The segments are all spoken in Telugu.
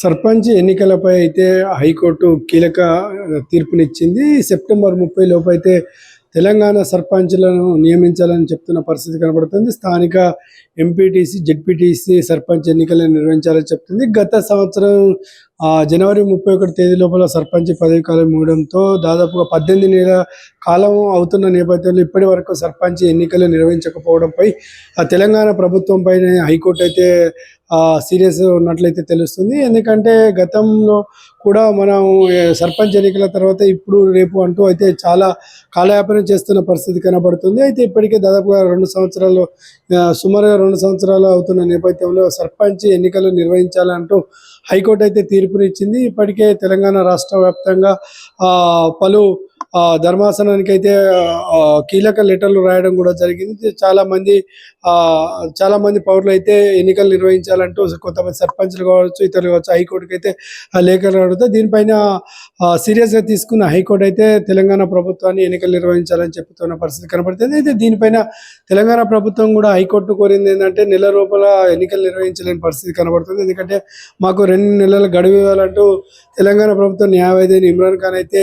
సర్పంచ్ ఎన్నికలపై అయితే హైకోర్టు కీలక తీర్పునిచ్చింది. సెప్టెంబర్ ముప్పై లోపు అయితే తెలంగాణ సర్పంచ్లను నియమించాలని చెప్తున్న పరిస్థితి కనబడుతుంది. స్థానిక ఎంపీటీసీ జెడ్పీటీసీ సర్పంచ్ ఎన్నికలను నిర్వహించాలని చెప్తుంది. గత సంవత్సరం జనవరి ముప్పై ఒకటి తేదీ లోపల సర్పంచ్ పదవి కాలం ఇవ్వడంతో దాదాపుగా పద్దెనిమిది నెలల కాలం అవుతున్న నేపథ్యంలో ఇప్పటి వరకు సర్పంచ్ ఎన్నికలు నిర్వహించకపోవడంపై ఆ తెలంగాణ ప్రభుత్వంపై హైకోర్టు అయితే సీరియస్ ఉన్నట్లయితే తెలుస్తుంది. ఎందుకంటే గతంలో కూడా మనం సర్పంచ్ ఎన్నికల తర్వాత ఇప్పుడు రేపు అంటూ అయితే చాలా కాలయాపనం చేస్తున్న పరిస్థితి కనబడుతుంది. అయితే ఇప్పటికే దాదాపుగా రెండు సంవత్సరాలు సుమారుగా రెండు సంవత్సరాలు అవుతున్న నేపథ్యంలో సర్పంచ్ ఎన్నికలు నిర్వహించాలంటూ హైకోర్టు అయితే తీర్పునిచ్చింది. ఇప్పటికే తెలంగాణ రాష్ట్ర వ్యాప్తంగా పలు ధర్మాసనానికి అయితే కీలక లెటర్లు రాయడం కూడా జరిగింది. చాలా మంది చాలా మంది పౌరులు అయితే ఎన్నికలు నిర్వహించాలంటూ కొంతమంది సర్పంచ్లు కావచ్చు ఇతరులు కావచ్చు హైకోర్టుకి అయితే లేఖలు రావడంతో దీనిపైన సీరియస్గా తీసుకున్న హైకోర్టు అయితే తెలంగాణ ప్రభుత్వాన్ని ఎన్నికలు నిర్వహించాలని చెప్తున్న పరిస్థితి కనబడుతుంది అయితే దీనిపైన తెలంగాణ ప్రభుత్వం కూడా హైకోర్టు కోరింది ఏంటంటే నెల లోపల ఎన్నికలు నిర్వహించలేని పరిస్థితి కనబడుతుంది. ఎందుకంటే మాకు రెండు నెలలు గడువు ఇవ్వాలంటూ తెలంగాణ ప్రభుత్వం న్యాయవాది ఇమ్రాన్ ఖాన్ అయితే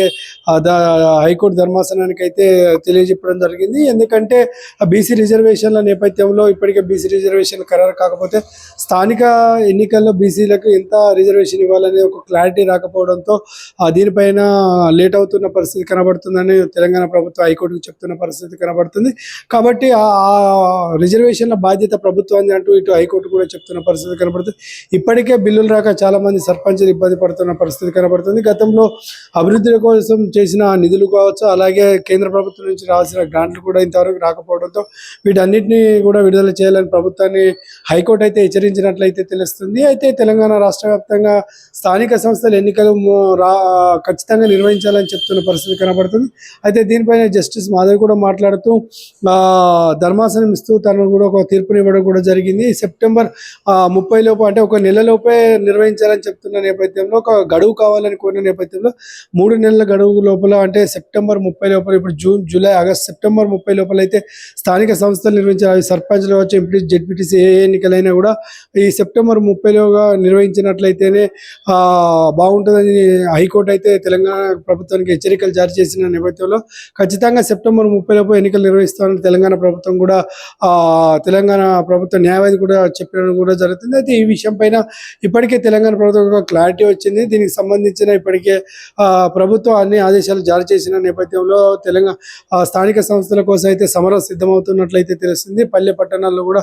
దా- హైకోర్టు ధర్మాసనానికి అయితే తెలియజెప్పడం జరిగింది. ఎందుకంటే బీసీ రిజర్వేషన్ల నేపథ్యంలో ఇప్పటికే బీసీ రిజర్వేషన్ ఖరారు కాకపోతే స్థానిక ఎన్నికల్లో బీసీలకు ఎంత రిజర్వేషన్ ఇవ్వాలనే ఒక క్లారిటీ రాకపోవడంతో దీనిపైన లేట్ అవుతున్న పరిస్థితి కనబడుతుందని తెలంగాణ ప్రభుత్వం హైకోర్టుకు చెప్తున్న పరిస్థితి కనబడుతుంది. కాబట్టి ఆ ఆ రిజర్వేషన్ల బాధ్యత ప్రభుత్వాన్ని అంటూ ఇటు హైకోర్టు కూడా చెప్తున్న పరిస్థితి కనబడుతుంది. ఇప్పటికే బిల్లులు రాక చాలా మంది సర్పంచులు ఇబ్బంది పడుతున్న పరిస్థితి కనబడుతుంది. గతంలో అభివృద్ధి కోసం చేసిన నిధులు కావచ్చు అలాగే కేంద్ర ప్రభుత్వం నుంచి రావాల్సిన గ్రాంట్లు కూడా ఇంతవరకు రాకపోవడంతో వీటన్నిటిని కూడా విడుదల చేయాలని ప్రభుత్వాన్ని హైకోర్టు అయితే హెచ్చరించినట్లయితే తెలుస్తుంది. అయితే తెలంగాణ రాష్ట్ర వ్యాప్తంగా స్థానిక సంస్థల ఎన్నికలు ఖచ్చితంగా నిర్వహించాలని చెప్తున్న పరిస్థితి కనబడుతుంది. అయితే దీనిపైన జస్టిస్ మాధవ్ కూడా మాట్లాడుతూ ఆ, ధర్మాసనం ఇస్తూ తను కూడా ఒక తీర్పునివ్వడం కూడా జరిగింది. సెప్టెంబర్ ఆ, ముప్పై లోపు అంటే ఒక నెలలోపే నిర్వహించాలని చెప్తున్న నేపథ్యంలో ఒక గడువు కావాలని కోరిన నేపథ్యంలో మూడు నెలల గడువు లోపల అంటే సెప్టెంబర్ ముప్పై లోపల ఇప్పుడు జూన్ జూలై ఆగస్ట్ సెప్టెంబర్ ముప్పై లోపల అయితే స్థానిక సంస్థలు నిర్వహించిన అవి సర్పంచ్లు కావచ్చు ఎంపీ జడ్పీటీసీ ఏ ఎన్నికలైనా కూడా ఈ సెప్టెంబర్ ముప్పైలోగా నిర్వహించినట్లయితేనే బాగుంటుందని హైకోర్టు అయితే తెలంగాణ ప్రభుత్వానికి హెచ్చరికలు జారీ చేసిన నేపథ్యంలో ఖచ్చితంగా సెప్టెంబర్ ముప్పై లోపు ఎన్నికలు నిర్వహిస్తామని తెలంగాణ ప్రభుత్వం కూడా తెలంగాణ ప్రభుత్వ న్యాయవాది కూడా చెప్పడం కూడా జరుగుతుంది. అయితే ఈ విషయం పైన ఇప్పటికే తెలంగాణ ప్రభుత్వం క్లారిటీ వచ్చింది. దీనికి సంబంధించిన ఇప్పటికే ఆ, ప్రభుత్వం అన్ని ఆదేశాలు జారీ చేసిన నేపథ్యంలో తెలంగాణ స్థానిక సంస్థల కోసం అయితే సమరం సిద్ధమవుతున్నట్లయితే తెలుస్తుంది. పల్లె పట్టణాల్లో కూడా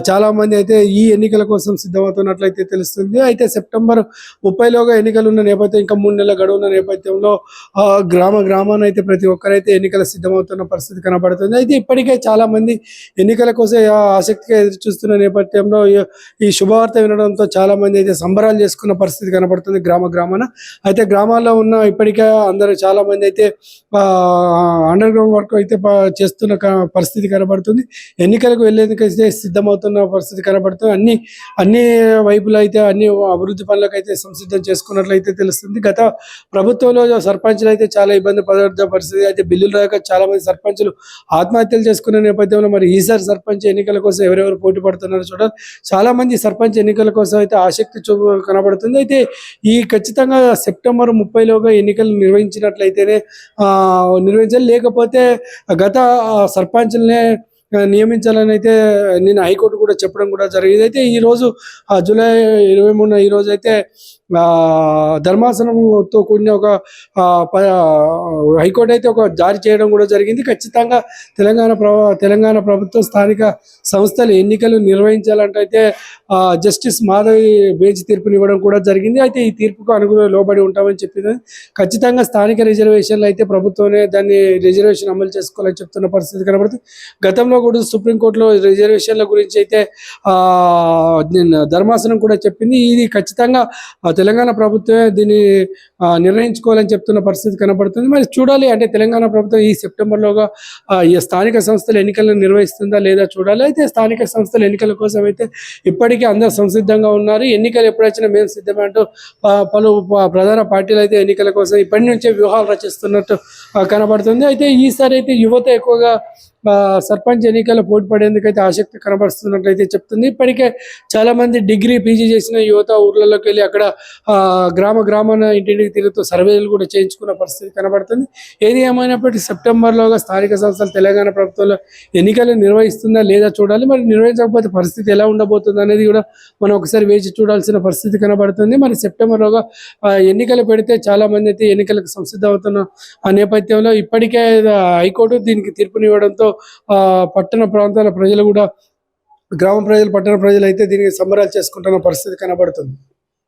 చాలామంది చాలా మంది అయితే ఈ ఎన్నికల కోసం సిద్ధమవుతున్నట్లయితే తెలుస్తుంది. అయితే సెప్టెంబర్ ముప్పైలోగా ఎన్నికలు ఉన్న నేపథ్యం ఇంకా మూడు నెలల గడువు ఉన్న నేపథ్యంలో ఆ, గ్రామ గ్రామాన అయితే ప్రతి ఒక్కరైతే ఎన్నికలు సిద్ధమవుతున్న పరిస్థితి కనబడుతుంది. అయితే ఇప్పటికే చాలామంది ఎన్నికల కోసం ఆసక్తిగా ఎదురు చూస్తున్న నేపథ్యంలో ఈ- ఈ శుభవార్త వినడంతో చాలా మంది అయితే సంబరాలు చేసుకున్న పరిస్థితి కనబడుతుంది గ్రామ గ్రామాన. అయితే గ్రామాల్లో ఉన్న ఇప్పటికే అందరూ చాలా మంది అయితే అండర్ గ్రౌండ్ వర్క్ అయితే చేస్తున్న పరిస్థితి కనబడుతుంది. ఎన్నికలకు వెళ్ళేందుకు అయితే సిద్ధమవుతున్న పరిస్థితి కనబడుతుంది. అన్ని అన్ని వైపులు అయితే అన్ని అభివృద్ధి పనులకు అయితే సంసిద్ధం చేసుకున్నట్లయితే తెలుస్తుంది. గత ప్రభుత్వంలో సర్పంచులు అయితే చాలా ఇబ్బంది పడుతున్న పరిస్థితి. అయితే బిల్లులు రాక చాలా మంది సర్పంచులు ఆత్మహత్యలు చేసుకునే నేపథ్యంలో మరి ఈసారి సర్పంచ్ ఎన్నికల కోసం ఎవరెవరు పోటీ పడుతున్నారో చూడాలి. చాలా మంది సర్పంచ్ ఎన్నికల కోసం అయితే ఆసక్తి చూ కనబడుతుంది. అయితే ఈ ఖచ్చితంగా సెప్టెంబర్ ముప్పైలోగా ఎన్నికలు నిర్వహించినట్లయితేనే నిర్వహించాలి లేకపోతే గత ఆ, సర్పంచులనే ఆ, నియమించాలని అయితే నేను హైకోర్టు కూడా చెప్పడం కూడా జరిగింది. అయితే ఈ రోజు జూలై ఇరవై మూడున ఈ రోజు అయితే ధర్మాసనంతో కూడిన ఒక హైకోర్టు అయితే ఒక జారీ చేయడం కూడా జరిగింది. ఖచ్చితంగా తెలంగాణ ప్రభ తెలంగాణ ప్రభుత్వం స్థానిక సంస్థలు ఎన్నికలు నిర్వహించాలంటే అయితే జస్టిస్ మాధవి బెంచ్ తీర్పునివ్వడం కూడా జరిగింది. అయితే ఈ తీర్పుకు అనుగుణ లోబడి ఉంటామని చెప్పింది ఖచ్చితంగా స్థానిక రిజర్వేషన్లు అయితే ప్రభుత్వమే దాన్ని రిజర్వేషన్ అమలు చేసుకోవాలని చెప్తున్న పరిస్థితి కనబడుతుంది. గతంలో కూడా సుప్రీంకోర్టులో రిజర్వేషన్ల గురించి అయితే ధర్మాసనం కూడా చెప్పింది. ఇది ఖచ్చితంగా తెలంగాణ ప్రభుత్వమే దీన్ని నిర్ణయించుకోవాలని చెప్తున్న పరిస్థితి కనబడుతుంది మరి చూడాలి అంటే తెలంగాణ ప్రభుత్వం ఈ సెప్టెంబర్లోగా ఈ స్థానిక సంస్థల ఎన్నికలను నిర్వహిస్తుందా లేదా చూడాలి. అయితే స్థానిక సంస్థల ఎన్నికల కోసం అయితే ఇప్పటికీ అందరూ సంసిద్ధంగా ఉన్నారు. ఎన్నికలు ఎప్పుడొచ్చినా మేము సిద్ధమే అంటూ పలు ప్రధాన పార్టీలు అయితే ఎన్నికల కోసం ఇప్పటి నుంచే వ్యూహాలు రచిస్తున్నట్టు కనబడుతుంది. అయితే ఈసారి అయితే యువత ఎక్కువగా సర్పంచ్ ఎన్నికల్లో పోటీ పడేందుకు అయితే ఆసక్తి కనబరుస్తున్నట్లయితే చెప్తుంది. ఇప్పటికే చాలా మంది డిగ్రీ పీజీ చేసిన యువత ఊర్లలోకి వెళ్ళి అక్కడ గ్రామ గ్రామాన ఇంటింటికి తిరుగుతూ సర్వేలు కూడా చేయించుకున్న పరిస్థితి కనబడుతుంది. ఏది ఏమైనప్పటికీ సెప్టెంబర్లోగా స్థానిక సంస్థలు తెలంగాణ ప్రభుత్వంలో ఎన్నికలు నిర్వహిస్తుందా లేదా చూడాలి. మరి నిర్వహించకపోతే పరిస్థితి ఎలా ఉండబోతుంది అనేది కూడా మనం ఒకసారి వేచి చూడాల్సిన పరిస్థితి కనబడుతుంది. మరి సెప్టెంబర్లోగా ఎన్నికలు పెడితే చాలా మంది అయితే ఎన్నికలకు సంసిద్ధం అవుతున్న ఆ నేపథ్యంలో ఇప్పటికే హైకోర్టు దీనికి తీర్పునివ్వడంతో పట్టణ ప్రాంతాల ప్రజలు కూడా గ్రామ ప్రజలు పట్టణ ప్రజలు అయితే దీనికి సంబరాలు చేసుకుంటున్న పరిస్థితి కనబడుతుంది.